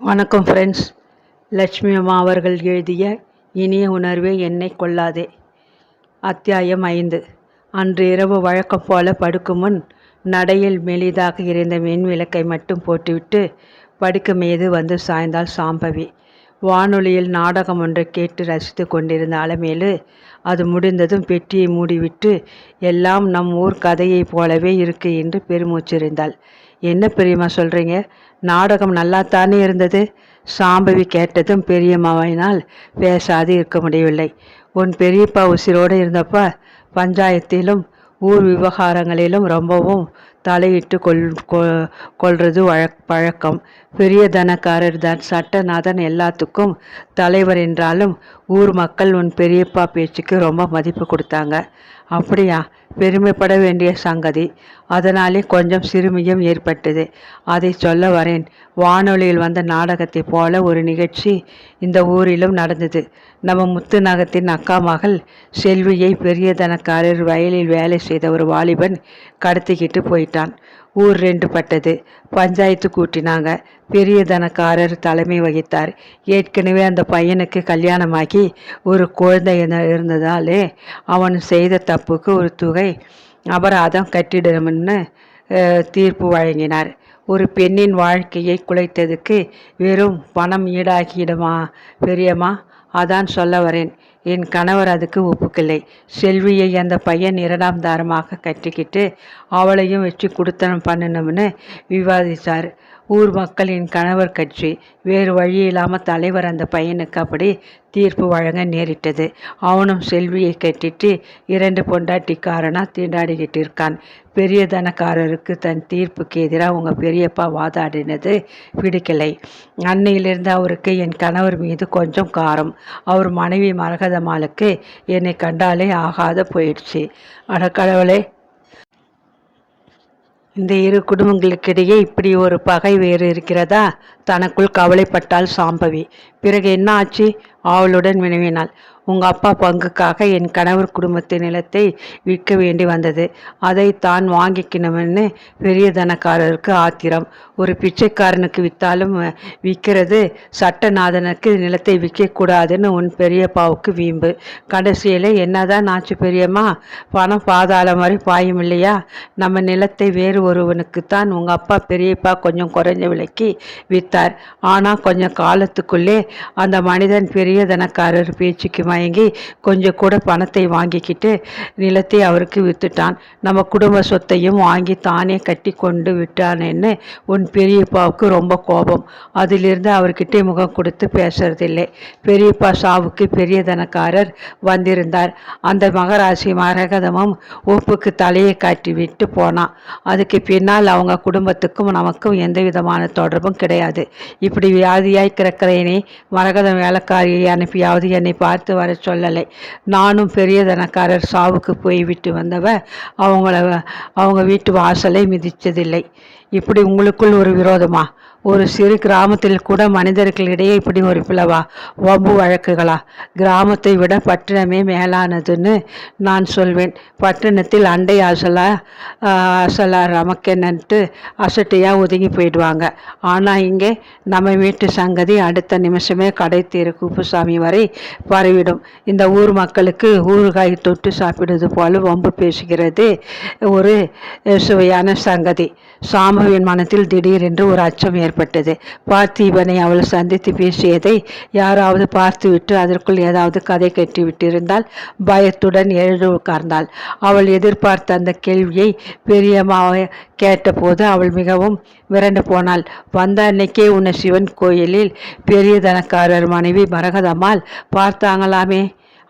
வணக்கம் ஃப்ரெண்ட்ஸ் லட்சுமி அம்மா அவர்கள் எழுதிய இனிய உணர்வே என்னை கொள்ளாதே. அத்தியாயம் ஐந்து. அன்று இரவு வழக்கம் போல படுக்கும் முன் நடையில் மெலிதாக இருந்த மின் விளக்கை மட்டும் போட்டுவிட்டு படுக்க மீது வந்து சாய்ந்தாள் சாம்பவி. வானொலியில் நாடகம் ஒன்றை கேட்டு ரசித்து கொண்டிருந்த அலமேலு அது முடிந்ததும் பெட்டியை மூடிவிட்டு எல்லாம் நம் ஊர் கதையைப் போலவே இருக்கு என்று பெருமூச்சிருந்தாள். என்ன பெரியம்மா சொல்கிறீங்க நாடகம் நல்லாத்தானே இருந்தது? சாம்பவி கேட்டதும் பெரியம்மாவினால் பேசாது இருக்க முடியவில்லை. உன் பெரியப்பா உசிரோடு இருந்தப்ப பஞ்சாயத்திலும் ஊர் விவகாரங்களிலும் ரொம்பவும் தலையிட்டு கொள் கொள்வது வழக் பழக்கம். பெரிய தனக்காரர் தான் சட்டநாதன் எல்லாத்துக்கும் தலைவர் என்றாலும் ஊர் மக்கள் உன் பெரியப்பா பேச்சுக்கு ரொம்ப மதிப்பு கொடுத்தாங்க. அப்படியா? பெருமைப்பட வேண்டிய சங்கதி. அதனாலே கொஞ்சம் சிறுமியும் ஏற்பட்டது. அதை சொல்ல வரேன். வானொலியில் வந்த நாடகத்தை போல ஒரு நிகழ்ச்சி இந்த ஊரிலும் நடந்தது. நம்ம முத்து நகத்தின் அக்கா மகள் செல்வியை பெரியதனக்காரர் வயலில் வேலை செய்த ஒரு வாலிபன் கடத்திக்கிட்டு போயிட்டான். ஊர் ரெண்டு பட்டது. பஞ்சாயத்து கூட்டினாங்க. பெரிய தனக்காரர் தலைமை வகித்தார். ஏற்கனவே அந்த பையனுக்கு கல்யாணமாகி ஒரு குழந்தை இருந்ததாலே அவன் செய்த தப்புக்கு ஒரு தொகை அபராதம் கட்டிடணும்னு தீர்ப்பு வழங்கினார். ஒரு பெண்ணின் வாழ்க்கையை குலைத்ததுக்கு வெறும் பணம் ஈடாகிடுமா பெரியம்மா? அதான் சொல்ல வரேன். என் கணவர் அதுக்கு ஒப்புக்கலை. செல்வியை அந்த பையன் இரண்டாம் தாரமாக கட்டிக்கிட்டு அவளையும் வச்சு கொடுத்தனம் பண்ணணும்னு விவாதித்தார். ஊர் மக்களின் கணவர் கட்சி. வேறு வழி இல்லாமல் தலைவர் அந்த பையனுக்கு அப்படி தீர்ப்பு வழங்க நேரிட்டது. அவனும் செல்வியை கட்டிட்டு இரண்டு பொண்டாட்டிக்காரனாக தீண்டாடிக்கிட்டு இருக்கான். பெரிய தனக்காரருக்கு தன் தீர்ப்புக்கு எதிராக உங்கள் பெரியப்பா வாதாடினது பிடிக்கலை. அன்னையிலிருந்து அவருக்கு என் கணவர் மீது கொஞ்சம் காரம். அவர் மனைவி மரகதமாளுக்கு என்னை கண்டாலே ஆகாத போயிடுச்சு. அடக்கடவுளே இந்த இரு குடும்பங்களுக்கிடையே இப்படி ஒரு பகை வேறு இருக்கிறதா? தனக்குள் கவலைப்பட்டாள் சாம்பவி. பிறகு என்ன ஆச்சு ஆவலுடன் வினவினாள். உங்கள் அப்பா பங்குக்காக என் கணவர் குடும்பத்து நிலத்தை விற்க வேண்டி வந்தது. அதை தான் வாங்கிக்கணும்னு பெரிய தனக்காரருக்கு ஆத்திரம். ஒரு பிச்சைக்காரனுக்கு விற்றாலும் விற்கிறது சட்டநாதனுக்கு நிலத்தை விற்கக்கூடாதுன்னு உன் பெரியப்பாவுக்கு வீம்பு. கடைசியில் என்னதான் ஆச்சு பெரியம்மா? பணம் பாதாளம் வரை பாயும் இல்லையா? நம்ம நிலத்தை வேறு ஒருவனுக்கு தான் உங்கள் அப்பா பெரியப்பா கொஞ்சம் குறைஞ்ச விலைக்கு விற்றார் ஆனால் கொஞ்சம் காலத்துக்குள்ளே அந்த மனிதன் பெரிய தனக்காரர் பேச்சுக்கு மயங்கி கொஞ்சம் கூட பணத்தை வாங்கிக்கிட்டு நிலத்தை அவருக்கு வித்துட்டான். நம்ம குடும்ப சொத்தையும் வாங்கி தானே கட்டி கொண்டு விட்டானேன்னு உன் பெரியப்பாவுக்கு ரொம்ப கோபம். அதிலிருந்து அவர்கிட்ட முகம் கொடுத்து பேசுறதில்லை. பெரியப்பா சாவுக்கு பெரிய தனக்காரர் வந்திருந்தார். அந்த மகராசி மரகதமும் உப்புக்கு தலையை காட்டி விட்டு போனான். அதுக்கு பின்னால் அவங்க குடும்பத்துக்கும் நமக்கும் எந்த விதமான தொடர்பும் கிடையாது. இப்படி வியாதியாய் கிடக்கிறேனே மரகதம் வேலைக்காரியை அனுப்பியாவது என்னை பார்த்து வர சொல்லலை. நானும் பெரிய தனக்காரர் சாவுக்கு போய் விட்டு வந்தவ அவங்கள அவங்க வீட்டு வாசலை மிதித்ததில்லை இப்படி உங்களுக்குள் ஒரு விரோதமா? ஒரு சிறு கிராமத்தில் கூட மனிதர்களிடையே இப்படி ஒரு பிளவா? வம்பு வழக்குகளா? கிராமத்தை விட பட்டணமே மேலானதுன்னு நான் சொல்வேன். பட்டணத்தில் அண்டை அசலா அசலா ரமக்கென்னுட்டு அசட்டியாக ஒதுங்கி போயிடுவாங்க. ஆனால் இங்கே நம்ம வீட்டு சங்கதி அடுத்த நிமிஷமே கடை தீர குப்புசாமி வரை பரவிடும். இந்த ஊர் மக்களுக்கு ஊறுகாய் தொட்டு சாப்பிடுவது போல வம்பு பேசுகிறது ஒரு சுவையான சங்கதி. சாம சாம்புவின் மனத்தில் திடீரென்று ஒரு அச்சம் ஏற்பட்டது. பார்த்திபனை அவள் சந்தித்து பேசியதை யாராவது பார்த்துவிட்டு அதற்குள் ஏதாவது கதை கட்டிவிட்டிருந்தால் பயத்துடன் எழுந்து உட்கார்ந்தாள். அவள் எதிர்பார்த்த அந்த கேள்வியை பெரியம்மாவை கேட்டபோது அவள் மிகவும் மிரண்டு போனாள். வந்த அன்னைக்கே உன்னை சிவன் கோயிலில் பெரிய தனக்காரர் மனைவி மரகதம்மாள் பார்த்தாங்களாமே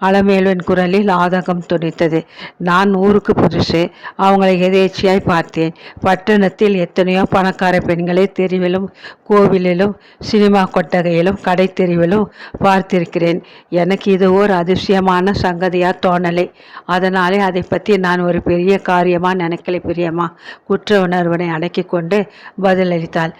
அலமேலுவின் குரலில் ஆதங்கம் துணித்தது நான் ஊருக்கு புதுசு அவங்களை எதேச்சியாய் பார்த்தேன். பட்டணத்தில் எத்தனையோ பணக்கார பெண்களை தெருவிலும் கோவிலிலும் சினிமா கொட்டகையிலும் கடை தெருவிலும் பார்த்திருக்கிறேன். எனக்கு இது ஒரு அதிசயமான சங்கதியாக தோணலை. அதனாலே அதை பற்றி நான் ஒரு பெரிய காரியமாக நினைக்கலை பிரியமா குற்ற உணர்வனை அடக்கி கொண்டு பதிலளித்தாள்.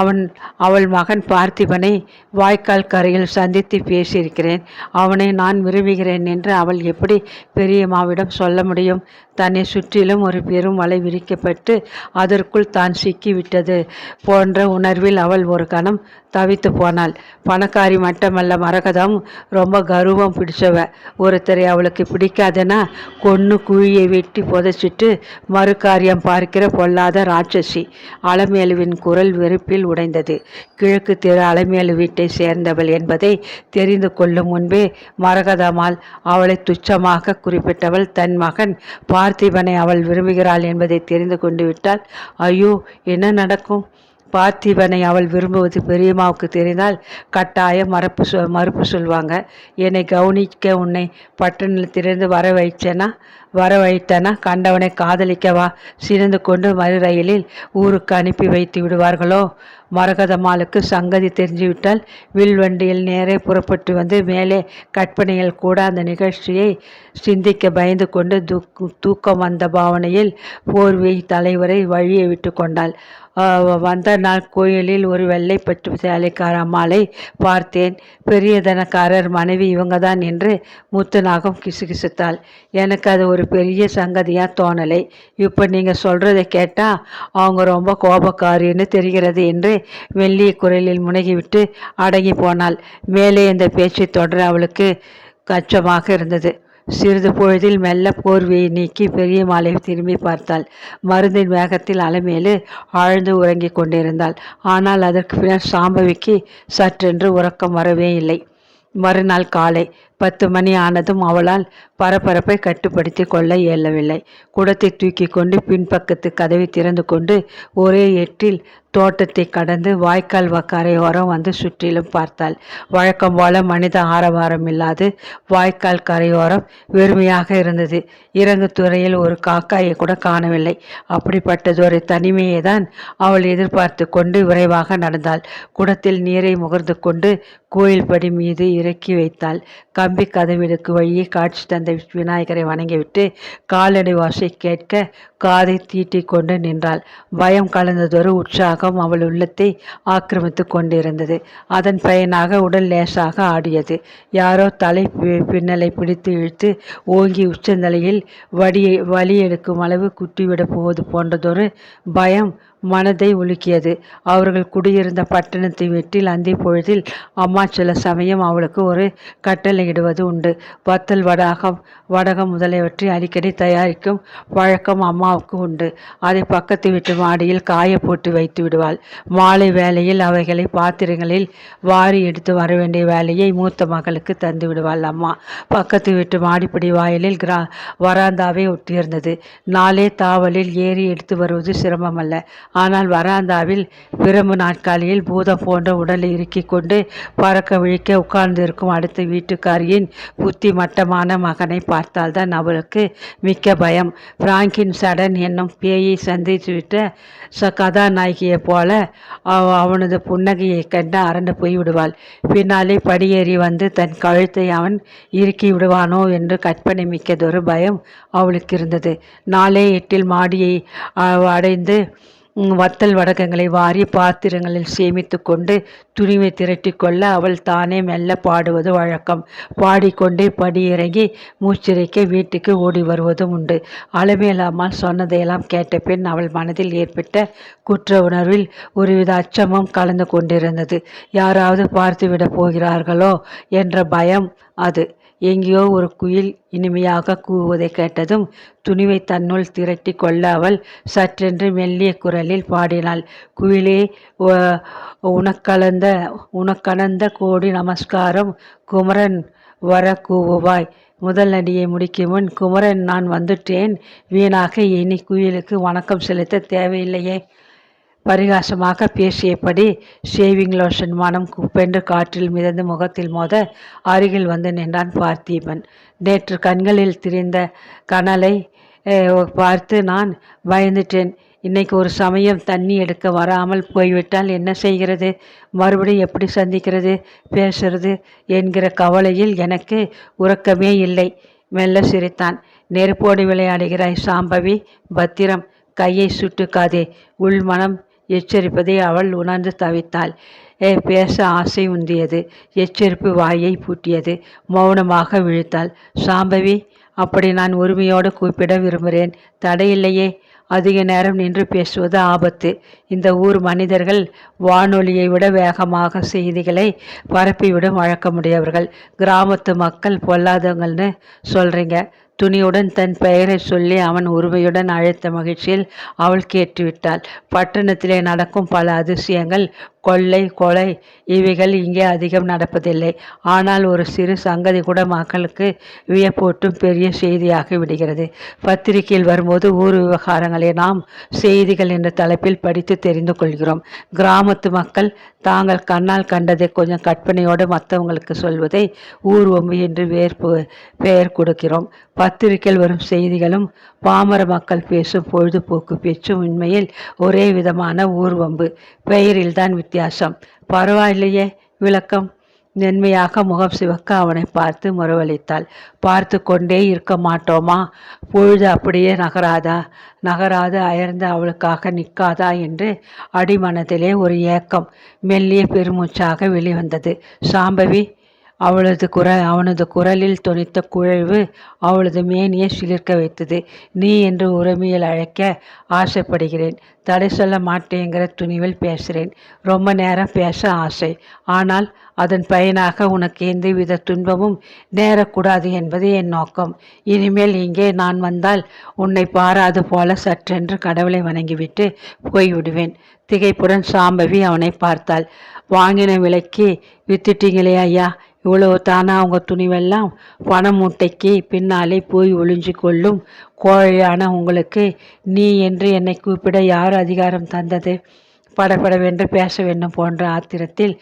அவன் அவள் மகன் பார்த்திபனை வாய்க்கால் கரையில் சந்தித்து பேசியிருக்கிறேன். அவனை நான் விரும்புகிறேன். இருக்கிறேன் என்று அவள் எப்படி பெரியம்மாவிடம் சொல்ல முடியும்? தன்னை சுற்றிலும் ஒரு பெரும் வலை விரிக்கப்பட்டு அதற்குள் தான் சிக்கிவிட்டது போன்ற உணர்வில் அவள் ஒரு கணம் தவித்து போனாள். பணக்காரி மட்டுமல்ல மரகதம். ரொம்ப கர்வம் பிடிச்சவ. ஒருத்தரை அவளுக்கு பிடிக்காதனா? கொன்று குழியை வெட்டி புதைச்சிட்டு மறுகாரியம் பார்க்கிற பொல்லாத ராட்சசி. அலமேலுவின் குரல் வெறுப்பில் உடைந்தது. கிழக்கு தெரு அலமேலு வீட்டை சேர்ந்தவள் என்பதை தெரிந்து கொள்ளும் முன்பே மரகதமால் அவளை துச்சமாக குறிப்பிட்டவள் தன் மகன் பார்த்திபனை அவள் விரும்புகிறாள் என்பதை தெரிந்து கொண்டு விட்டால் ஐயோ என்ன நடக்கும்? பார்த்திபனை அவள் விரும்புவது பெரியம்மாவுக்கு தெரிந்தால் கட்டாயம் மறப்பு சொ மறுப்பு சொல்வாங்க. என்னை கவனிக்க உன்னை பட்டணத்திலிருந்து வர வைச்சேனா வர வைத்தனா கண்டவனை காதலிக்கவா சிறந்து கொண்டு மறு ரயிலில் ஊருக்கு அனுப்பி வைத்து விடுவார்களோ? மரகதம்மாளுக்கு சங்கதி தெரிஞ்சுவிட்டால் வில்வண்டியில் நேரே புறப்பட்டு வந்து மேலே கற்பனையில் கூட அந்த நிகழ்ச்சியை சிந்திக்க பயந்து கொண்டு தூக் தூக்கம் வந்த பாவனையில் போர்வை தலைவரை வழியை விட்டு கொண்டாள். வந்த நாள் கோயிலில் ஒரு வெள்ளை பட்டு சேலைக்கார அம்மாளை பார்த்தேன். பெரியதனக்காரர் மனைவி இவங்க தான் என்று முத்துநாகம் கிசுகிசுத்தாள். எனக்கு அது ஒரு பெரிய சங்கதியாக தோணலை. இப்போ நீங்கள் சொல்கிறத கேட்டால் அவங்க ரொம்ப கோபக்காரின்னு தெரிகிறது என்று வெள்ளிய குரலில் முனகிவிட்டு அடங்கி போனாள். மேலே இந்த பேச்சை தொடர அவளுக்கு கச்சமாக இருந்தது. சிறிது பொழுதில் மெல்ல போர்வையை நீக்கி பெரிய மாலை திரும்பி பார்த்தாள். மருந்தின் வேகத்தில் அலைமேலு ஆழ்ந்து உறங்கிக் கொண்டிருந்தாள். ஆனால் அதற்கு பின்னர் சாம்பவிக்கு சற்றென்று உறக்கம் வரவே இல்லை. மறுநாள் காலை பத்து மணி ஆனதும் அவளால் பரபரப்பை கட்டுப்படுத்தி கொள்ள இயலவில்லை. குடத்தை தூக்கி கொண்டு பின்பக்கத்து கதவை திறந்து கொண்டு ஒரே எட்டில் தோட்டத்தை கடந்து வாய்க்கால் கரையோரம் வந்து சுற்றிலும் பார்த்தாள். வழக்கம் போல மனித ஆரவாரம் இல்லாது வாய்க்கால் கரையோரம் வெறுமையாக இருந்தது. இறங்கு துறையில் ஒரு காக்காயை கூட காணவில்லை. அப்படிப்பட்டதொரு தனிமையை தான் அவள் எதிர்பார்த்து கொண்டு விரைவாக நடந்தாள். குடத்தில் நீரை முகர்ந்து கொண்டு கோயில் படி மீது இறக்கி வைத்தாள். கம்பி கதவிடுக்கு வழியே காட்சி தந்த விநாயகரை வணங்கிவிட்டு காலடி வாசை கேட்க காதை தீட்டி கொண்டு நின்றாள். பயம் கலந்ததொரு உற்சாகம் அவள் உள்ளத்தை ஆக்கிரமித்து கொண்டிருந்தது. அதன் பயனாக உடல் லேசாக ஆடியது. யாரோ தலை பின்னலை பிடித்து இழுத்து ஓங்கி உச்சந்தலையில் வடியை வலி எடுக்கும் அளவு குட்டிவிடப் போவது போன்றதொரு பயம் மனதை உலுக்கியது. அவர்கள் குடியிருந்த பட்டணத்தை வெட்டில் அந்தி பொழுதில் அம்மா சில சமயம் அவளுக்கு ஒரு கட்டளையிடுவது உண்டு. வத்தல் வடகம் வடகம் முதலியவற்றை அடிக்கடி தயாரிக்கும் பழக்கம் அம்மாவுக்கு உண்டு. அதை பக்கத்து வீட்டு மாடியில் காய போட்டு வைத்து விடுவாள். மாலை வேளையில் அவைகளை பாத்திரங்களில் வாரி எடுத்து வர வேண்டிய வேலையை மூத்த மகளுக்கு தந்து விடுவாள் அம்மா. பக்கத்து வீட்டு மாடிப்படி வாயிலில் கிரா வராந்தாவே ஒட்டியிருந்தது. நாளே தாவலில் ஏறி எடுத்து வருவது சிரமமல்ல. ஆனால் வராந்தாவில் பிரம்பு நாட்காலியில் பூதம் போன்ற உடலை இறுக்கிக் கொண்டு பறக்க விழிக்க உட்கார்ந்திருக்கும் அடுத்த வீட்டுக்காரியின் புத்தி மட்டமான மகனை பார்த்தால்தான் அவளுக்கு மிக்க பயம். பிராங்கின் சடன் என்னும் பேயை சந்தித்துவிட்ட ச கதாநாயகியைப் போல அவனது புன்னகையை கண்டு அரண்டு போய்விடுவாள். பின்னாலே படியேறி வந்து தன் கழுத்தை அவன் இறுக்கி விடுவானோ என்று கற்பனை மிக்கதொரு பயம் அவளுக்கு இருந்தது. நாளே எட்டில் மாடியை அடைந்து வத்தல் வடகங்களை வாரி பாத்திரங்களில் சேமித்து கொண்டு துணிவை திரட்டி கொள்ள அவள் தானே மெல்ல பாடுவது வழக்கம். பாடிக்கொண்டே படியிறங்கி மூச்சிறைக்க வீட்டுக்கு ஓடி வருவதும் உண்டு. அளவேலாமல் சொன்னதையெல்லாம் கேட்ட பின் அவள் மனதில் ஏற்பட்ட குற்ற உணர்வில் ஒருவித அச்சமும் கலந்து கொண்டிருந்தது. யாராவது பார்த்துவிடப் போகிறார்களோ என்ற பயம் அது. எங்கேயோ ஒரு குயில் இனிமையாக கூவுவதை கேட்டதும் துணிவை தன்னுள் திரட்டி கொள்ள அவள் சற்றென்று மெல்லிய குரலில் பாடினாள். குயிலே உனக்கலந்த உனக்கணந்த கோடி நமஸ்காரம் குமரன் வர கூவுவாய். முதல் நடியை முடிக்கும் முன் குமரன் நான் வந்துட்டேன். வீணாக இனி குயிலுக்கு வணக்கம் செலுத்த தேவையில்லையே. பரிகாசமாக பேசியபடி ஷேவிங் லோஷன் மனம் குப்பென்று காற்றில் மிதந்து முகத்தில் மோத அருகில் வந்து நின்றான் பார்த்தீபன். நேற்று கண்களில் திரிந்த கனலை பார்த்து நான் பயந்துட்டேன். இன்னைக்கு ஒரு சமயம் தண்ணி எடுக்க வராமல் போய்விட்டால் என்ன செய்கிறது? மறுபடியும் எப்படி சந்திக்கிறது? பேசுறது என்கிற கவலையில் எனக்கு உறக்கமே இல்லை. மெல்ல சிரித்தான். நெருப்போடு விளையாடுகிறாய் சாம்பவி பத்திரம் கையை சுட்டுக்காதே. உள்மனம் எச்சரிப்பதை அவள் உணர்ந்து தவித்தாள். ஏ பேச ஆசை உந்தியது. எச்சரிப்பு வாயை பூட்டியது. மௌனமாக விழித்தாள். சாம்பவி அப்படி நான் உரிமையோடு கூப்பிட விரும்புகிறேன். தடையில்லையே. அதிக நேரம் நின்று பேசுவது ஆபத்து. இந்த ஊர் மனிதர்கள் வானொலியை விட வேகமாக செய்திகளை பரப்பிவிடும் வழக்கமுடையவர்கள். கிராமத்து மக்கள் பொல்லாதவங்கள்னு சொல்கிறீங்க துணியுடன் தன் பெயரை சொல்லி அவன் உரிமையுடன் அழைத்த மகிழ்ச்சியில் அவள் கேட்டுவிட்டாள். பட்டணத்திலே நடக்கும் பல அதிசயங்கள் கொள்ளை கொலை இவைகள் இங்கே அதிகம் நடப்பதில்லை. ஆனால் ஒரு சிறு சங்கதி கூட மக்களுக்கு வியப்பூட்டும் பெரிய செய்தியாகி விடுகிறது. பத்திரிகையில் வரும்போது ஊர் விவகாரங்களை நாம் செய்திகள் என்ற தலைப்பில் படித்து தெரிந்து கொள்கிறோம். கிராமத்து மக்கள் தாங்கள் கண்ணால் கண்டதை கொஞ்சம் கற்பனையோடு மற்றவங்களுக்கு சொல்வதை ஊர் ஒம்பு என்று வேர்ப்பு பெயர் கொடுக்கிறோம். பத்திரிகையில் வரும் செய்திகளும் பாமர மக்கள் பேசும் பொழுதுபோக்கு பேச்சும் உண்மையில் ஒரே விதமான ஊர்வம்பு. பெயரில்தான் வித்தியாசம். பரவாயில்லையே விளக்கம். மென்மையாக முகம் சிவக்க அவனை பார்த்து முறவளித்தாள் பார்த்து கொண்டே இருக்க மாட்டோமா? பொழுது அப்படியே நகராதா? நகராது அயர்ந்து அவளுக்காக நிற்காதா என்று அடிமனதிலே ஒரு ஏக்கம். மெல்லிய பெருமூச்சாக வெளிவந்தது. சாம்பவி அவளது குரல் அவனது குரலில் தொனித்த குழைவு அவளது மேனியை சிலிர்க்க வைத்தது. நீ என்று உரிமையில் அழைக்க ஆசைப்படுகிறேன். தடை சொல்ல மாட்டேங்கிற துணிவில் பேசுகிறேன். ரொம்ப நேரம் பேச ஆசை. ஆனால் அதன் பயனாக உனக்கு எந்தவித துன்பமும் நேரக்கூடாது என்பது என் நோக்கம். இனிமேல் இங்கே நான் வந்தால் உன்னை பாராது போல சற்றென்று கடவுளை வணங்கிவிட்டு போய்விடுவேன். திகைப்புடன் சாம்பவி அவனை பார்த்தாள். வாங்கின விலைக்கு வித்துட்டீங்களே ஐயா. இவ்வளவு தானா அவங்க துணிவெல்லாம் பண மூட்டைக்கு பின்னாலே போய் ஒளிஞ்சு கொள்ளும் கோழையான உங்களுக்கு. நீ என்று என்னை கூப்பிட யார் அதிகாரம் தந்தது? படபடவென்று பேச வேண்டும் போன்ற ஆத்திரத்தில்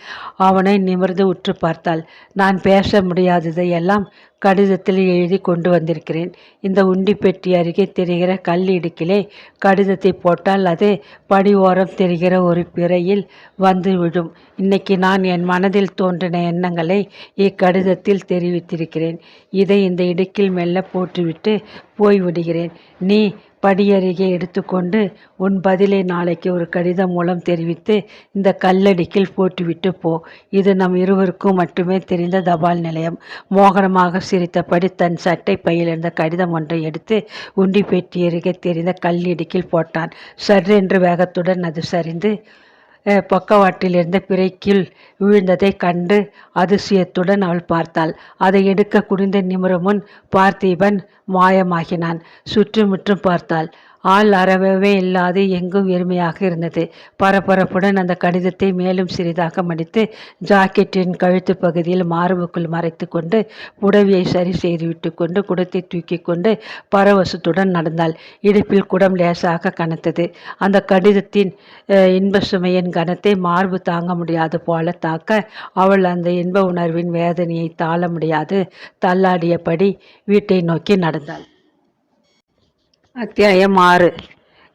அவனை நிமிர்ந்து உற்று பார்த்தாள். நான் பேச முடியாததை எல்லாம் கடிதத்தில் எழுதி கொண்டு வந்திருக்கிறேன். இந்த உண்டி பெட்டி அருகே தெரிகிற கல் இடுக்கிலே கடிதத்தை போட்டால் அது படி ஓரம் தெரிகிற ஒரு பிறையில் வந்து விடும். இன்னைக்கு நான் என் மனதில் தோன்றின எண்ணங்களை இக்கடிதத்தில் தெரிவித்திருக்கிறேன். இதை இந்த இடுக்கில் மெல்ல போட்டுவிட்டு போய்விடுகிறேன். நீ படியருகே எடுத்துக்கொண்டு உன் பதிலை நாளைக்கு ஒரு கடிதம் மூலம் தெரிவித்து இந்த கல்லடிக்கில் போட்டுவிட்டு போ. இது நம் இருவருக்கும் மட்டுமே தெரிந்த தபால் நிலையம். மோகனமாக சிரித்தபடி தன் சட்டை பையிலிருந்த கடிதம் ஒன்றை எடுத்து உண்டி பெட்டி அருகே தெரிந்த கல்லடிக்கில் போட்டான். சற்றென்று வேகத்துடன் அது சரிந்து பக்கவாட்டில் இருந்த பிறைக்கில் விழுந்ததை கண்டு அதிசயத்துடன் அவள் பார்த்தாள். அதை எடுக்க குனிந்த நிமிரமுன் பார்த்திபன் மாயமாகினான். சுற்றுமுற்றும் பார்த்தாள். ஆள் அறவே இல்லாது எங்கும் வெறுமையாக இருந்தது. பரபரப்புடன் அந்த கடிதத்தை மேலும் சிறிதாக மடித்து ஜாக்கெட்டின் கழுத்து பகுதியில் மார்புக்குள் மறைத்து கொண்டு புடவையை சரி செய்துவிட்டு கொண்டு குடத்தை தூக்கி கொண்டு பரவசத்துடன் நடந்தாள். இடுப்பில் குடம் லேசாக கனத்தது. அந்த கடிதத்தின் இன்ப சுமையின் கனத்தை மார்பு தாங்க முடியாது போல தாக்க அவள் அந்த இன்ப உணர்வின் வேதனையை தாழ முடியாது. தள்ளாடியபடி வீட்டை நோக்கி நடந்தாள். அத்தியாயம் ஆறு.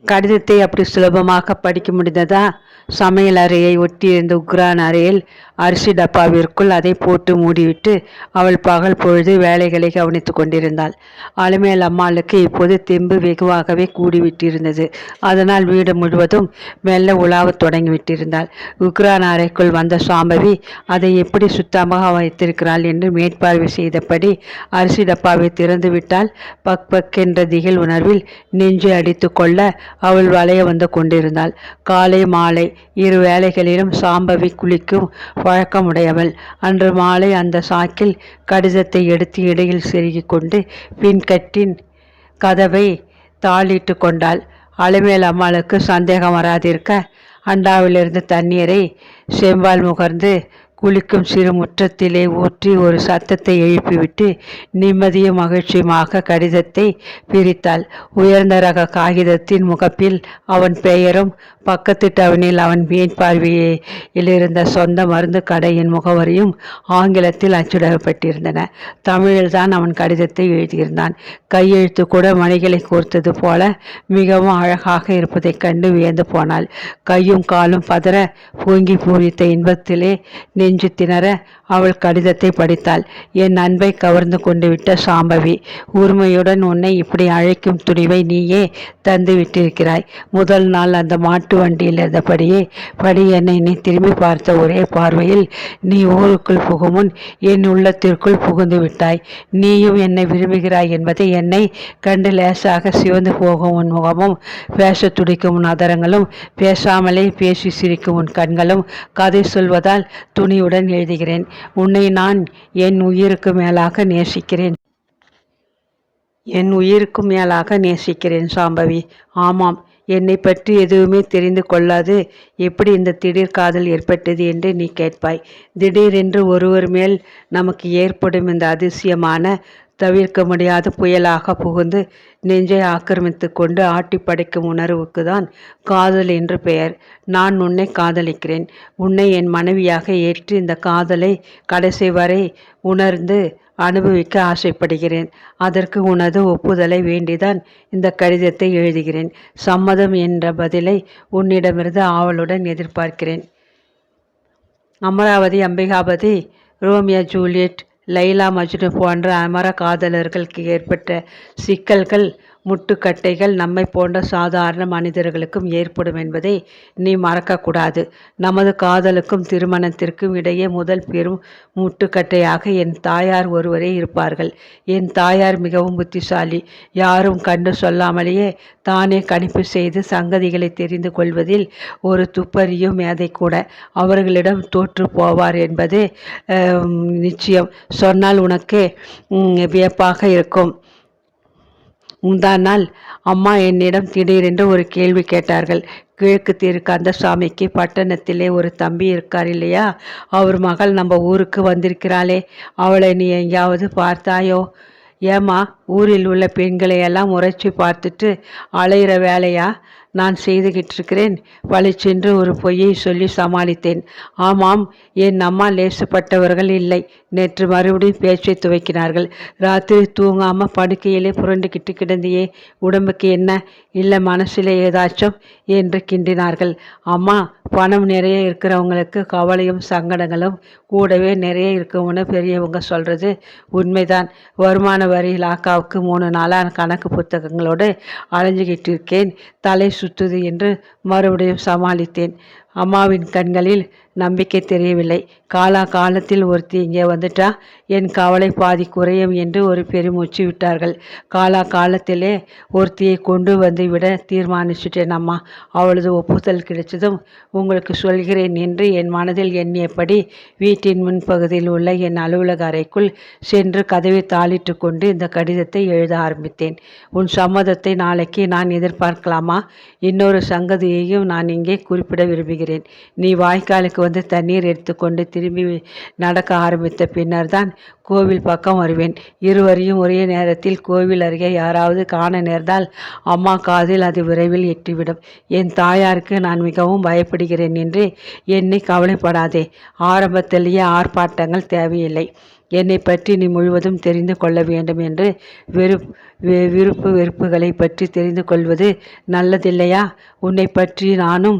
கடிதத்தை அப்படி சுலபமாக படிக்க முடிந்ததா? சமையல் அறையை ஒட்டியிருந்த உக்ரான் அறையில் அரிசி டப்பாவிற்குள் அதை போட்டு மூடிவிட்டு அவள் பகல் பொழுது வேலைகளை கவனித்து கொண்டிருந்தாள். அலுமேல் அம்மாளுக்கு இப்போது தெம்பு வெகுவாகவே கூடிவிட்டிருந்தது. அதனால் வீடு முழுவதும் மெல்ல உலாவத் தொடங்கிவிட்டிருந்தாள். உக்ரான் அறைக்குள் வந்த சாம்பவி அதை எப்படி சுத்தமாக வைத்திருக்கிறாள் என்று மேற்பார்வை செய்தபடி அரிசி டப்பாவை திறந்துவிட்டால் பக் பக் என்ற திகில் உணர்வில் நெஞ்சு அடித்து கொள்ள அவள் வளைய வந்து கொண்டிருந்தாள். காலை மாலை இரு வேளைகளிலும் சாம்பவி குளிக்கும் வழக்கமுடையவள் அன்று மாலை அந்த சாக்கில் கடிதத்தை எடுத்து இடையில் செருகிக் கொண்டு பின்கட்டின் கதவை தாளிட்டு கொண்டாள். அலுமேல் அம்மாளுக்கு சந்தேகம் வராதிருக்க அண்டாவிலிருந்து தண்ணீரை செம்பால் முகர்ந்து குளிக்கும் சிறு முற்றத்திலே ஊற்றி ஒரு சத்தத்தை எழுப்பிவிட்டு நிம்மதியும் மகிழ்ச்சியுமாக கடிதத்தை பிரித்தாள். உயர்ந்த ரக காகிதத்தின் முகப்பில் அவன் பெயரும் பக்கத்து டவுனில் அவன் மீன் பார்வையில் இருந்த சொந்த மருந்து கடையின் முகவரியும் ஆங்கிலத்தில் அச்சிடப்பட்டிருந்தன. தமிழில் தான் அவன் கடிதத்தை எழுதியிருந்தான். கையெழுத்து கூட மணிகளை கோர்த்தது போல மிகவும் அழகாக இருப்பதைக் கண்டு வியந்து போனாள். கையும் காலும் பதற பூங்கி பூரித்த இன்பத்திலே நெஞ்சு நெஞ்சு திணற அவள் கடிதத்தை படித்தாள். என் அன்பை கவர்ந்து கொண்டு விட்ட சாம்பவி உரிமையுடன் உன்னை இப்படி அழைக்கும் துணிவை நீயே தந்து விட்டிருக்கிறாய். முதல் நாள் அந்த மாட்டு வண்டியில் இருந்தபடியே படி என்னை நீ திரும்பி பார்த்த ஒரே பார்வையில் நீ ஊருக்குள் புகுமுன் என் உள்ளத்திற்குள் புகுந்து விட்டாய். நீயும் என்னை விரும்புகிறாய் என்பதை என்னை கண்டு லேசாக சிவந்து போகும் உன் முகமும் பேச துடிக்கும் உன் அதரங்களும் பேசாமலே பேசி சிரிக்கும் உன் கண்களும் கதை சொல்வதால் துணியுடன் எழுதுகிறேன். உன்னை நான் என் உயிருக்கு மேலாக நேசிக்கிறேன். என் உயிருக்கும் மேலாக நேசிக்கிறேன் சாம்பவி. ஆமாம் என்னை பற்றி எதுவுமே தெரிந்து கொள்ளாது. எப்படி இந்த திடீர் காதல் ஏற்பட்டது என்று நீ கேட்பாய். திடீரென்று ஒருவர் மேல் நமக்கு ஏற்படும் இந்த அதிசயமான தவிர்க்க முடியாத புயலாக புகுந்து நெஞ்சை ஆக்கிரமித்து கொண்டு ஆட்டி படைக்கும் உணர்வுக்கு தான் காதல் என்று பெயர். நான் உன்னை காதலிக்கிறேன். உன்னை என் மனைவியாக ஏற்று இந்த காதலை கடைசி வரை உணர்ந்து அனுபவிக்க ஆசைப்படுகிறேன். அதற்கு உனது ஒப்புதலை வேண்டிதான் இந்த கடிதத்தை எழுதுகிறேன். சம்மதம் என்ற பதிலை உன்னிடமிருந்து ஆவலுடன் எதிர்பார்க்கிறேன். அமராவதி அம்பிகாபதி ரோமியா ஜூலியட் லைலா மஜ்னு போன்ற அமர காதலர்களுக்கு ஏற்பட்ட சிக்கல்கள் முட்டுக்கட்டைகள் நம்மை போன்ற சாதாரண மனிதர்களுக்கும் ஏற்படும் என்பதை நீ மறக்கக்கூடாது. நமது காதலுக்கும் திருமணத்திற்கும் இடையே முதல் பெரும் முட்டுக்கட்டையாக என் தாயார் ஒருவரே இருப்பார்கள். என் தாயார் மிகவும் புத்திசாலி. யாரும் கண்டு சொல்லாமலேயே தானே கணிப்பு செய்து சங்கதிகளை தெரிந்து கொள்வதில் ஒரு துப்பறியும் மேதை கூட அவர்களிடம் தோற்று போவார் என்பது நிச்சயம். சொன்னால் உனக்கு வியப்பாக இருக்கும். முந்தா நாள். அம்மா என்னிடம் திடீரென்று ஒரு கேள்வி கேட்டார்கள். கிழக்கு திரு கந்தசாமிக்கு பட்டணத்திலே ஒரு தம்பி இருக்கார் இல்லையா? அவர் மகள் நம்ம ஊருக்கு வந்திருக்கிறாளே. அவளை நீ எங்கேயாவது பார்த்தாயோ? ஏமா ஊரில் உள்ள பெண்களை எல்லாம் உரைச்சி பார்த்துட்டு அலையிற வேலையா? நான் செய்துகிட்டிருக்கிறேன். இருக்கிறேன் ஒரு பொய்யை சொல்லி சமாளித்தேன். ஆமாம் என் அம்மா லேசப்பட்டவர்கள் இல்லை. நேற்று மறுபடியும் பேச்சை துவைக்கினார்கள். ராத்திரி தூங்காமல் படுக்கையிலே புரண்டுக்கிட்டு கிடந்தியே உடம்புக்கு என்ன? இல்லை மனசில் ஏதாச்சும்? என்று கிண்டினார்கள். அம்மா பணம் நிறைய இருக்கிறவங்களுக்கு கவலையும் சங்கடங்களும் கூடவே நிறைய இருக்கும்னு பெரியவங்க சொல்கிறது உண்மைதான். வருமான வரி லாக்காவுக்கு மூணு நாளாக கணக்கு புத்தகங்களோடு அலைஞ்சிக்கிட்டு இருக்கேன் தலை சுற்றுது என்று மறுபடியும் சமாளித்தேன். அம்மாவின் கண்களில் நம்பிக்கை தெரியவில்லை. காலா காலத்தில் ஒருத்தி இங்கே வந்துட்டா என் கவலை பாதி குறையும் என்று ஒரு பெருமூச்சு விட்டார்கள் காலா காலத்திலே ஒருத்தியை கொண்டு வந்து விட தீர்மானிச்சுட்டேன் அம்மா. அவளது ஒப்புதல் கிடைச்சதும் உங்களுக்கு சொல்கிறேன் என்று என் மனதில் எண்ணியபடி வீட்டின் முன்பகுதியில் உள்ள என் அலுவலக அறைக்குள் சென்று கதவை தாளிட்டு கொண்டு இந்த கடிதத்தை எழுத ஆரம்பித்தேன். உன் சம்மதத்தை நாளைக்கு நான் எதிர்பார்க்கலாமா? இன்னொரு சங்கதியையும் நான் இங்கே குறிப்பிட விரும்புகிறேன். நீ வாய்க்காலுக்கு வந்து தண்ணீர் எடுத்துக்கொண்டு திரும்பி நடக்க ஆரம்பித்த பின்னர் தான் கோவில் பக்கம் வருவேன். இருவரையும் ஒரே நேரத்தில் கோவில் அருகே யாராவது காண நேர்ந்தால் அம்மா காதில் அது விரைவில் எட்டிவிடும். என் தாயாருக்கு நான் மிகவும் பயப்படுகிறேன் என்று என்னை கவலைப்படாதே. ஆரம்பத்திலேயே ஆர்ப்பாட்டங்கள் தேவையில்லை. என்னை பற்றி நீ முழுவதும் தெரிந்து கொள்ள வேண்டும் என்று வெறு விருப்பு வெறுப்புகளை பற்றி தெரிந்து கொள்வது நல்லதில்லையா? உன்னை பற்றி நானும்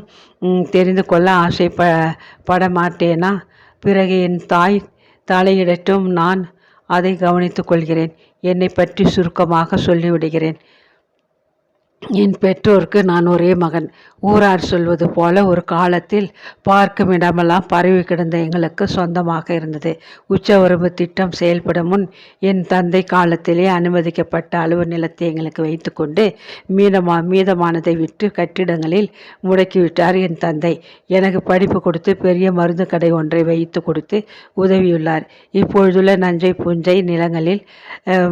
தெரிந்து கொள்ள ஆசைப்ப பட மாட்டேனா பிறகு என் தாய் தலையிடட்டும் நான் அதை கவனித்துக் கொள்கிறேன். என்னை பற்றி சுருக்கமாக சொல்லிவிடுகிறேன். என் பெற்றோருக்கு நான் ஒரே மகன். ஊரார் சொல்வது போல ஒரு காலத்தில் பார்க்கும் இடமெல்லாம் பரவி கிடந்த எங்களுக்கு சொந்தமாக இருந்தது. உச்சவரம்பு திட்டம் செயல்படும் முன் என் தந்தை காலத்திலே அனுமதிக்கப்பட்ட அலுவல் நிலத்தை எங்களுக்கு வைத்துக்கொண்டு மீதமா மீதமானதை விட்டு கட்டிடங்களில் முடக்கிவிட்டார் என் தந்தை. எனக்கு படிப்பு கொடுத்து பெரிய மருந்து கடை ஒன்றை வைத்து கொடுத்து உதவியுள்ளார். இப்பொழுதுள்ள நஞ்சை புஞ்சை நிலங்களில்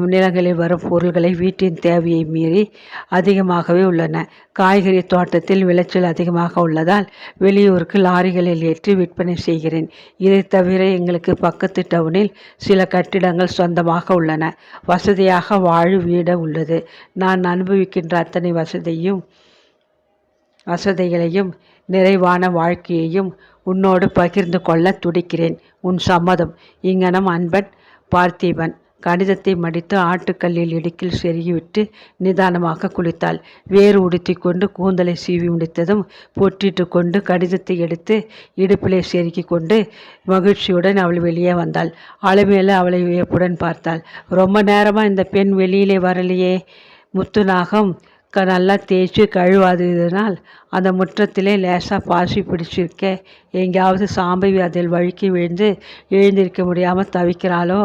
நிலங்களில் வரும் பொருள்களை வீட்டின் தேவையை மீறி அதிகமாக அதிகமாகவே உள்ளன. காய்கறி தோட்டத்தில் விளைச்சல் அதிகமாக உள்ளதால் வெளியூருக்கு லாரிகளில் ஏற்றி விற்பனை செய்கிறேன். இதை தவிர எங்களுக்கு பக்கத்து டவுனில் சில கட்டிடங்கள் சொந்தமாக உள்ளன. வசதியாக வாழு வீட உள்ளது. நான் அனுபவிக்கின்ற அத்தனை வசதியும் வசதிகளையும் நிறைவான வாழ்க்கையையும் உன்னோடு பகிர்ந்து கொள்ள துடிக்கிறேன். உன் சம்மதம். இங்கனம் அன்பன் பார்த்திபன். கடிதத்தை மடித்து ஆட்டுக்கல்லில் இடுக்கில் செருகிவிட்டு நிதானமாக குளித்தாள். வேறு உடுத்தி கொண்டு கூந்தலை சீவி முடித்ததும் பொட்டிட்டு கொண்டு கடிதத்தை எடுத்து இடுப்பிலே செருகி கொண்டு மகிழ்ச்சியுடன் அவள் வெளியே வந்தாள். அலைமேல அவளை வியப்புடன் பார்த்தாள். ரொம்ப நேரமாக இந்த பெண் வெளியிலே வரலையே முத்துநாகம். க நல்லா தேய்ச்சி கழுவாததினால் அந்த முற்றத்திலே லேசாக பாசி பிடிச்சிருக்க. எங்கேயாவது சாம்பை அதில் வழுக்கி விழுந்து எழுந்திருக்க முடியாமல் தவிக்கிறாளோ?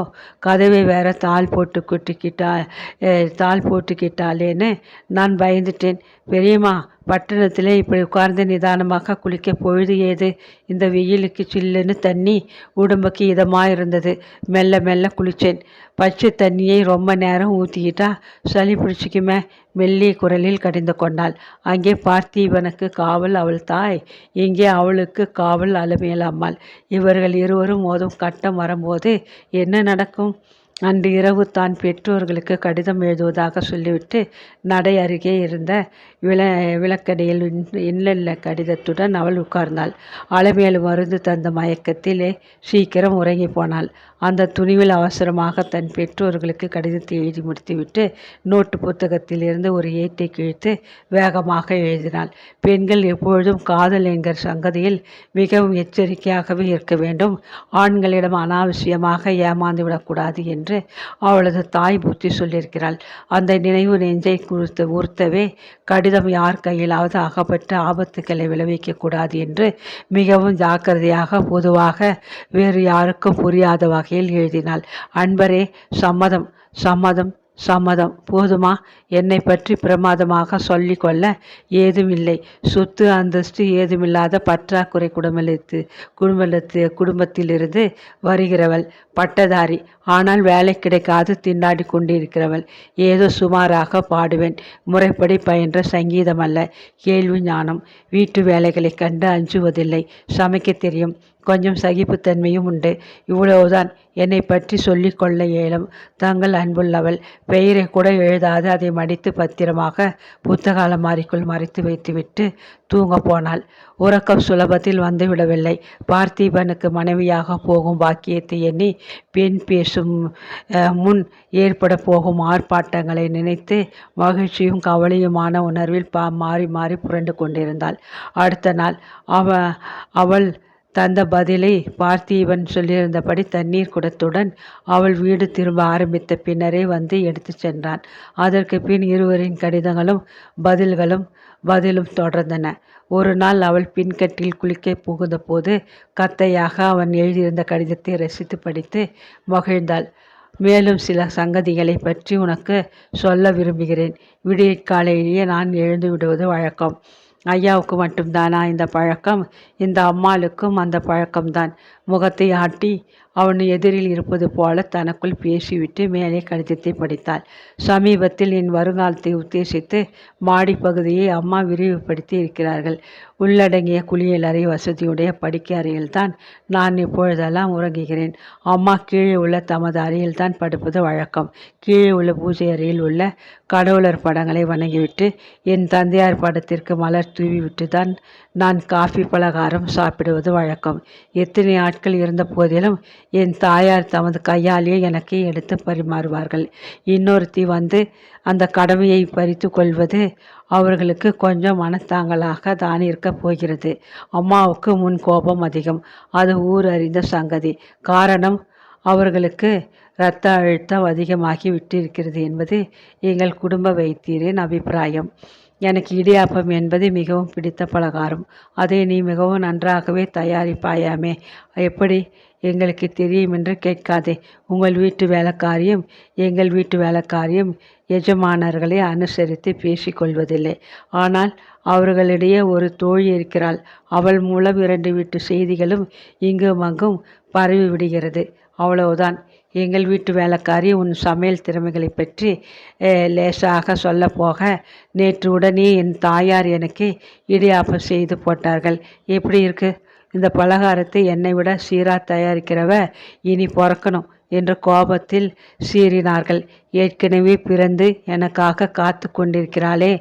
கதவை வேற தாள் போட்டு குட்டிக்கிட்டா தாள் போட்டுக்கிட்டாளேன்னு நான் பயந்துட்டேன். பெரியம்மா பட்டணத்திலே இப்படி உட்கார்ந்து நிதானமாக குளிக்க பொழுது ஏது இந்த வெயிலுக்கு சில்லுன்னு தண்ணி உடம்புக்கு இதமாக இருந்தது மெல்ல மெல்ல குளித்தேன் பச்சை தண்ணியை ரொம்ப நேரம் ஊற்றிக்கிட்டா சளி பிடிச்சிக்குமே மெல்லிய குரலில் கடிந்து கொண்டாள். அங்கே பார்த்தீவனுக்கு காவல் அவள் தாய். இங்கே அவளுக்கு காவல் அலமேல் அம்மாள் இவர்கள் இருவரும் மோதும் கட்டம் வரும்போது என்ன நடக்கும்? அன்று இரவு தான் பெற்றோர்களுக்கு கடிதம் எழுதுவதாக சொல்லிவிட்டு நடை அருகே இருந்த விள விளக்கடையில் இன்னல்ல கடிதத்துடன் அவள் உட்கார்ந்தாள். அலமேலு மருந்து தந்த மயக்கத்திலே சீக்கிரம் உறங்கி போனாள். அந்த துணிவில் அவசரமாக தன் பெற்றோர்களுக்கு கடிதத்தை எழுதி முடித்துவிட்டு நோட்டு புத்தகத்திலிருந்து ஒரு ஏட்டை கிழித்து வேகமாக எழுதினாள். பெண்கள் எப்பொழுதும் காதல் என்கிற சங்கதியில் மிகவும் எச்சரிக்கையாகவே இருக்க வேண்டும். ஆண்களிடம் அனாவசியமாக ஏமாந்து விடக்கூடாது என்று அவளது தாய் புத்தி சொல்லியிருக்கிறாள். அந்த நினைவு நெஞ்சை குறித்து உறுத்தவே கடிதம் யார் கையிலாவது அகப்பட்டு ஆபத்துக்களை விளைவிக்கக்கூடாது என்று மிகவும் ஜாக்கிரதையாக பொதுவாக வேறு யாருக்கும் புரியாத வகையில் எழுதினாள். அன்பரே சம்மதம் சம்மதம் சம்மதம். போதுமா? என்னை பற்றி பிரமாதமாக சொல்லிக்கொள்ள ஏதுமில்லை சொத்து அந்தஸ்து ஏதுமில்லாத பற்றாக்குறை குடும்பத்து குடும்பத்து குடும்பத்திலிருந்து வருகிறவள். பட்டதாரி ஆனால் வேலை கிடைக்காது திண்டாடி கொண்டிருக்கிறவள். ஏதோ சுமாராக பாடுவேன். முறைப்படி பயின்ற சங்கீதம் அல்ல. கேள்வி ஞானம். வீட்டு வேலைகளை கண்டு அஞ்சுவதில்லை. சமைக்க தெரியும். கொஞ்சம் சகிப்புத்தன்மையும் உண்டு. இவ்வளவுதான். என்னை பற்றி சொல்லிக்கொள்ள இயலும். தங்கள் அன்புள்ளவள். பெயரை கூட எழுதாது. அதை மடித்து பத்திரமாக புத்தக அலமாரிக்குள் மறைத்து வைத்துவிட்டு தூங்க போனாள். உறக்கம் சுலபத்தில் வந்துவிடவில்லை. பார்த்திபனுக்கு மனைவியாக போகும் பாக்கியத்தை எண்ணி பெண் பேசும் முன் ஏற்பட போகும் ஆர்ப்பாட்டங்களை நினைத்து மகிழ்ச்சியும் கவலையுமான உணர்வில் பா மாறி மாறி புரண்டு கொண்டிருந்தாள். அடுத்த நாள் அவ அவள் தந்த பதிலை பார்த்திபன் சொல்லியிருந்தபடி தண்ணீர் குடத்துடன் அவள் வீடு திரும்ப ஆரம்பித்த பின்னரே வந்து எடுத்து சென்றான். அதற்கு பின் இருவரின் கடிதங்களும் பதில்களும் பதிலும் தொடர்ந்தன. ஒரு நாள் அவள் பின்கட்டில் குளிக்க புகுந்த போது கத்தையாக அவன் எழுதியிருந்த கடிதத்தை ரசித்து படித்து மகிழ்ந்தாள். மேலும் சில சங்கதிகளை பற்றி உனக்கு சொல்ல விரும்புகிறேன். விடியற்காலையிலேயே நான் எழுந்து விடுவது வழக்கம். ஐயாவுக்கு மட்டும்தானா இந்த பழக்கம்? இந்த அம்மாளுக்கும் அந்த பழக்கம்தான். முகத்தை ஆட்டி அவன் எதிரில் இருப்பது போல தனக்குள் பேசிவிட்டு மேலே கடிதத்தை படித்தாள். சமீபத்தில் என் வருங்காலத்தை உத்தேசித்து மாடிப்பகுதியை அம்மா விரிவுபடுத்தி இருக்கிறார்கள். உள்ளடங்கிய குளியலறை வசதியுடைய படிக்க அறையில்தான் நான் இப்பொழுதெல்லாம் உறங்குகிறேன். அம்மா கீழே உள்ள தமது அறையில்தான் படுப்பது வழக்கம். கீழே உள்ள பூஜை அறையில் உள்ள கடவுளர் படங்களை வணங்கிவிட்டு என் தந்தையார் படத்திற்கு மலர் தூவிவிட்டு தான் நான் காஃபி பலகாரம் சாப்பிடுவது வழக்கம். எத்தனை ஆட்கள் இருந்த போதிலும் என் தாயார் தமது கையாலேயே எனக்கு எடுத்து பரிமாறுவார்கள். இன்னொருத்தி வந்து அந்த கடமையை பறித்து கொள்வது அவர்களுக்கு கொஞ்சம் மனத்தாங்களாக தான் இருக்க போகிறது. அம்மாவுக்கு முன் கோபம் அதிகம். அது ஊர் அறிந்த சங்கதி. காரணம் அவர்களுக்கு இரத்த அழுத்தம் அதிகமாகி விட்டிருக்கிறது என்பது எங்கள் குடும்ப வைத்தியரின் அபிப்பிராயம். எனக்கு இடியாப்பம் என்பது மிகவும் பிடித்த பலகாரம். அதை நீ மிகவும் நன்றாகவே தயாரிப்பாயாமே. எப்படி? எங்களுக்கு தெரியும் என்று கேட்காதே. உங்கள் வீட்டு வேலைக்காரியும் எங்கள் வீட்டு வேலைக்காரியும் எஜமானர்களை அனுசரித்து பேசிக்கொள்வதில்லை ஆனால் அவர்களிடையே ஒரு தோழி இருக்கிறாள். அவள் மூலம் இரண்டு வீட்டு செய்திகளும் இங்கும் அங்கும் பரவி விடுகிறது. அவ்வளவுதான். எங்கள் வீட்டு வேலைக்காரி உன் சமையல் திறமைகளை பற்றி லேசாக சொல்ல போக நேற்று உடனே என் தாயார் எனக்கு இடியாப்பம் செய்து போட்டார்கள். எப்படி இருக்குது இந்த பலகாரத்தை என்னை விட சீராக தயாரிக்கிறவ இனி பிறக்கணும். என்று கோபத்தில் சீறினார்கள். ஏற்கனவே பிறந்து எனக்காக காத்து கொண்டிருக்கிறாளே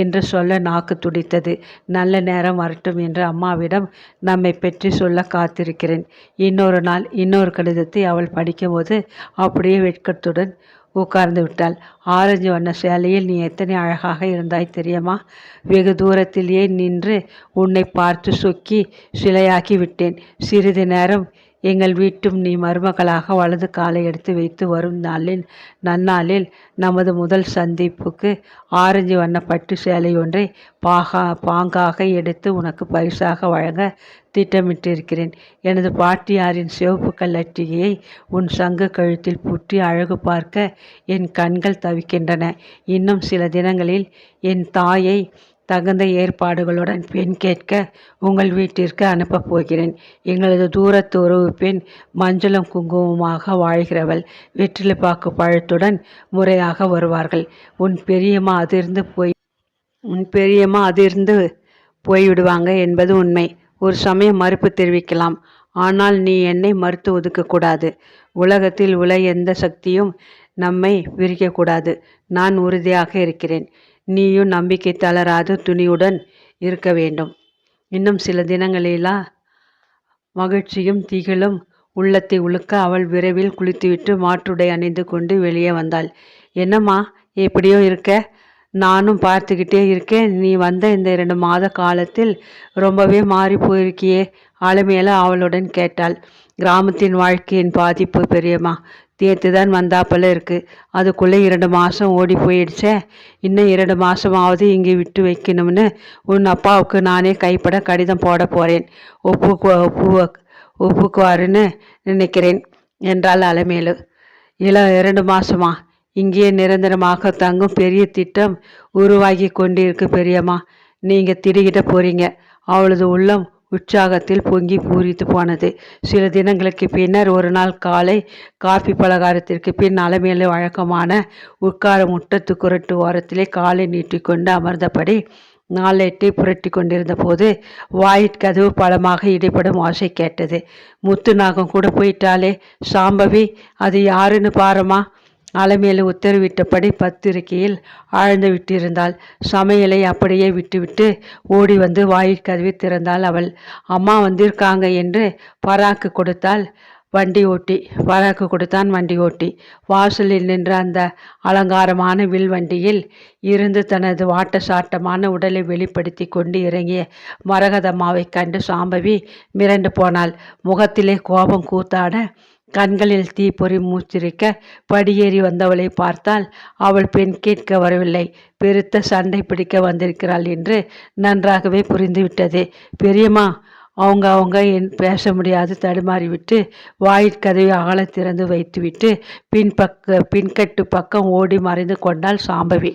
என்று சொல்ல நாக்கு துடித்தது. நல்ல நேரம் வரட்டும் என்று அம்மாவிடம் நம்மை பற்றி சொல்ல காத்திருக்கிறேன். இன்னொரு நாள் இன்னொரு கடிதத்தை அவள் படிக்கும்போது அப்படியே வெட்கத்துடன் உட்கார்ந்து விட்டாள். ஆரஞ்சு வண்ண சேலையில் நீ எத்தனை அழகாக இருந்தாய் தெரியுமா? வெகு தூரத்திலேயே நின்று உன்னை பார்த்து சொக்கி சிலையாக்கி விட்டேன். சிறிது நேரம் எங்கள் வீட்டும் நீ மருமகளாக வலது காலை எடுத்து வைத்து வரும் நாளில் நன்னாளில் நமது முதல் சந்திப்புக்கு ஆரஞ்சு வண்ண பட்டு சேலை ஒன்றை பாகா பாங்காக எடுத்து உனக்கு பரிசாக வழங்க திட்டமிட்டிருக்கிறேன். எனது பாட்டியாரின் சிவப்பு கல்லட்டியை உன் சங்கு கழுத்தில் புற்றி அழகு பார்க்க என் கண்கள் தவிக்கின்றன. இன்னும் சில தினங்களில் என் தாயை தகுந்த ஏற்பாடுகளுடன் பெண் கேட்க உங்கள் வீட்டிற்கு அனுப்பப் போகிறேன். எங்களது தூரத்து உறவு பெண் மஞ்சளும் குங்குமமாக வாழ்கிறவள். வெற்றிலைப்பாக்கு பழத்துடன் முறையாக வருவார்கள். உன் பெரியம்மா அதிர்ந்து போய் உன் பெரியம்மா அதிர்ந்து போய்விடுவாங்க என்பது உண்மை. ஒரு சமயம் மறுப்பு தெரிவிக்கலாம். ஆனால் நீ என்னை மறுத்து ஒதுக்கக்கூடாது உலகத்தில் உள்ள எந்த சக்தியும் நம்மை விரிக்கக்கூடாது நான் உறுதியாக இருக்கிறேன். நீயும் நம்பிக்கை தளராத துணியுடன் இருக்க வேண்டும். இன்னும் சில தினங்களிலா மகிழ்ச்சியும் திகிலும் உள்ளத்தை உழுக்க அவள் விரைவில் குளித்துவிட்டு மாற்றுடை அணிந்து கொண்டு வெளியே வந்தாள். என்னம்மா எப்படியோ இருக்க? நானும் பார்த்துக்கிட்டே இருக்கேன். நீ வந்த இந்த இரண்டு மாத காலத்தில் ரொம்பவே மாறி போயிருக்கியே ஆளுமையில அவளுடன் கேட்டாள். கிராமத்தின் வாழ்க்கையின் பாதிப்பு பெரியம்மா. தேத்து தான் வந்தாப்பில் இருக்குது அதுக்குள்ளே இரண்டு மாதம் ஓடி போயிடுச்சே. இன்னும் இரண்டு மாதமாவது இங்கே விட்டு வைக்கணும்னு உன் அப்பாவுக்கு நானே கைப்பட கடிதம் போட போகிறேன் ஒப்பு ஒப்பு ஒப்புக்குவாருன்னு நினைக்கிறேன் என்றாள் அலமேலு. இள இரண்டு மாதமா இங்கேயே நிரந்தரமாக தங்கும் பெரிய திட்டம் உருவாகி கொண்டிருக்கு பெரியம்மா. நீங்கள் திடுகிட்ட போகிறீங்க அவளது உள்ளம் உற்சாகத்தில் பொங்கி பூரித்து போனது. சில தினங்களுக்கு பின்னர் ஒரு நாள் காலை காஃபி பலகாரத்திற்கு பின் அலமேலு வழக்கமான உட்கார முட்டத்து குரட்டு ஓரத்திலே காலை நீட்டிக்கொண்டு அமர்ந்தபடி நாளெட்டி புரட்டி கொண்டிருந்த போது வாயிற் கதவு பலமாக இடைப்படும் ஆசை கேட்டது. முத்து நாகம் கூட போயிட்டாலே சாம்பவி அது யாருன்னு பாருமா? அலமேலு உத்தரவிட்டபடி பத்திரிகையில் ஆழ்ந்து விட்டிருந்தாள். சமையலை அப்படியே விட்டுவிட்டு ஓடி வந்து வாயிற்கதவி திறந்தாள் அவள். அம்மா வந்திருக்காங்க என்று பராக்கு கொடுத்தாள் வண்டி ஓட்டி. பராக்கு கொடுத்தான் வண்டி ஓட்டி. வாசலில் நின்ற அந்த அலங்காரமான வில் வண்டியில் இருந்து தனது வாட்ட சாட்டமான உடலை வெளிப்படுத்தி கொண்டு இறங்கிய மரகதம்மாவை கண்டு சாம்பவி மிரண்டு போனாள். முகத்திலே கோபம் கூத்தாட கண்களில் தீப்பொறி மூச்சிருக்க படியேறி வந்தவளை பார்த்தால் அவள் பெண் கேட்க வரவில்லை. பெருத்த சண்டை பிடிக்க வந்திருக்கிறாள் என்று நன்றாகவே புரிந்துவிட்டது. பெரியம்மா அவங்க அவங்க என் பேச முடியாது தடுமாறிவிட்டு வாயிற்கதவை அகல திறந்து வைத்துவிட்டு பின்பக்க பின்கட்டு பக்கம் ஓடி மறைந்து கொண்டாள் சாம்பவி.